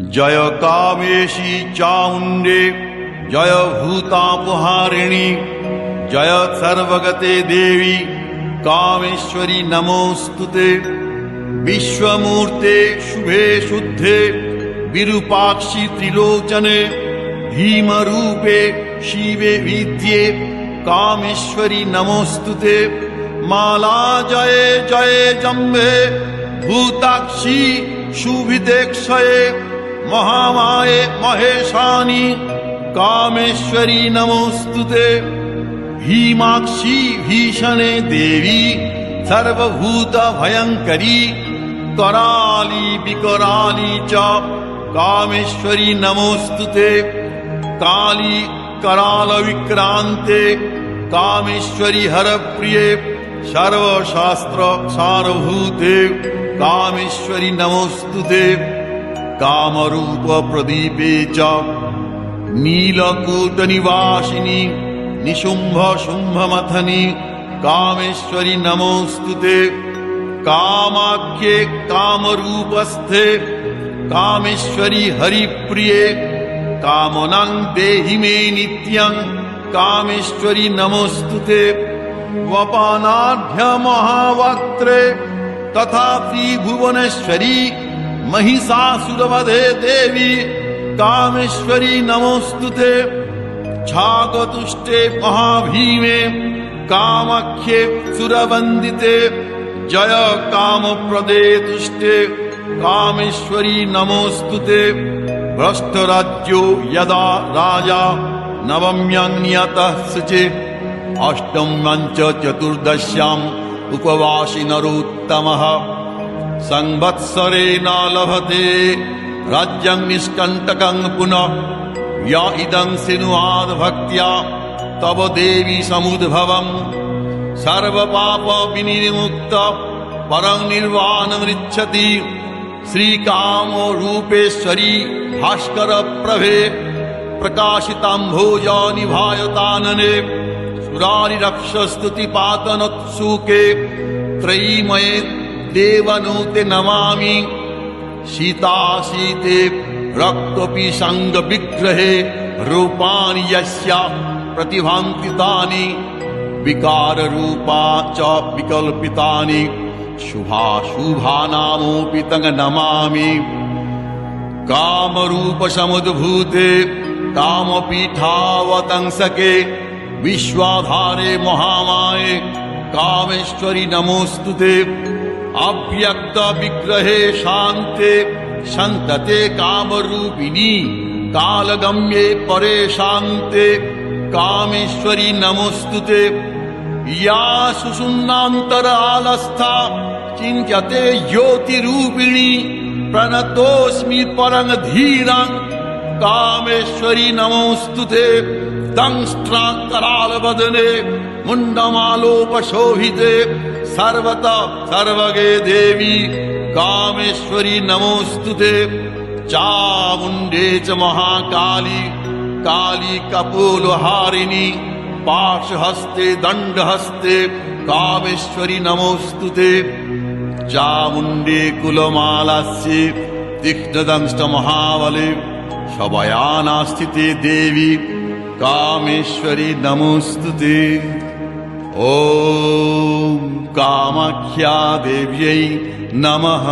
जय कामेशी चामुण्डे जय भूतापहारिणि जय सर्वगते देवी कामेश्वरि नमोऽस्तु ते विश्वमूर्ते शुभे शुद्धे विरूपाक्षि त्रिलोचने भीमरूपे शिवे विद्ये कामेश्वरि नमोऽस्तु ते माला जये जये जम्बे भूताक्षी शुभिते क्षये महामाये महेशानि कामेश्वरि नमोऽस्तु ते। भीमाक्षी भीषणे देवी सर्वभूतभयङ्करी कराली विकराली च कामेश्वरि नमोऽस्तु ते। काली करालविक्रान्ते कामेश्वरि हरप्रिये सर्वशास्त्र सारभूते कामेश्वरि नमोऽस्तु ते कामरूपप्रदीपे च नीलकूटनिवासिनि निशुम्भ शुम्भमथनि कामेश्वरि नमोऽस्तु ते। कामाख्ये कामरूपस्थे कामेश्वरि हरिप्रिये। कामनां देहि मे नित्यं कामेश्वरि नमोऽस्तु ते। वपानाढ्यमहावक्त्रे तथा त्रिभुवनेश्वरी महिषासुरवधे देवी कामेश्वरि नमोऽस्तु ते। छागतुष्टे महाभीमे कामख्ये सुरवन्दिते। जय कामप्रदे तुष्टे कामेश्वरि नमोऽस्तु ते। भ्रष्टराज्यो यदा राजा नवम्यन्यतः शुचे अष्टम्यं च चतुर्दश्याम् उपवासि नरोत्तमः संवत्सरे न लभते। राज्यं निष्कण्टकं पुनः। य इदं सिनुवाद्भक्त्या तव देवी समुद्भवम् सर्वपाप विनिर्मुक्त परं निर्वाणमृच्छति श्रीकामो रूपेश्वरी भास्कर प्रभे। प्रकाशिताम्भोजा निभायतानने। सुरारिरक्षस्तुतिपातनोत्सुके। त्रयीमये देवनूते नमामि। सीतासीते रक्तोऽपि सङ्गविग्रहे रूपाणि यस्या प्रतिभान्ति तानि। विकाररूपा च विकल्पितानि। शुभाशुभानामोऽपि तं नमामि। कामरूपसमुद्भूते कामपीठावतंसके विश्वाधारे महामाये कामेश्वरि नमोऽस्तु ते अव्यक्तविग्रहे शान्ते सन्तते कामरूपिणी कालगम्ये परे शान्ते कामेश्वरि नमोऽस्तु ते या सुषुम्नान्तरालस्था चिन्त्यते ज्योतिरूपिणी प्रणतोऽस्मि परं धीरं कामेश्वरि नमोऽस्तु ते दंष्ट्राकरालवदने मुण्डमालोपशोभिते सर्वत सर्वगे देवी कामेश्वरि नमोऽस्तु ते। चामुण्डे च महाकाली काली कपोलहारिणि पाशहस्ते दण्डहस्ते कामेश्वरि नमोऽस्तु ते। चामुण्डे कुलमालास्ये तीक्ष्णदंष्टमहाबले शबयानास्थिते देवी कामेश्वरि नमोऽस्तु ते। ॐ कामाख्या देव्यै नमः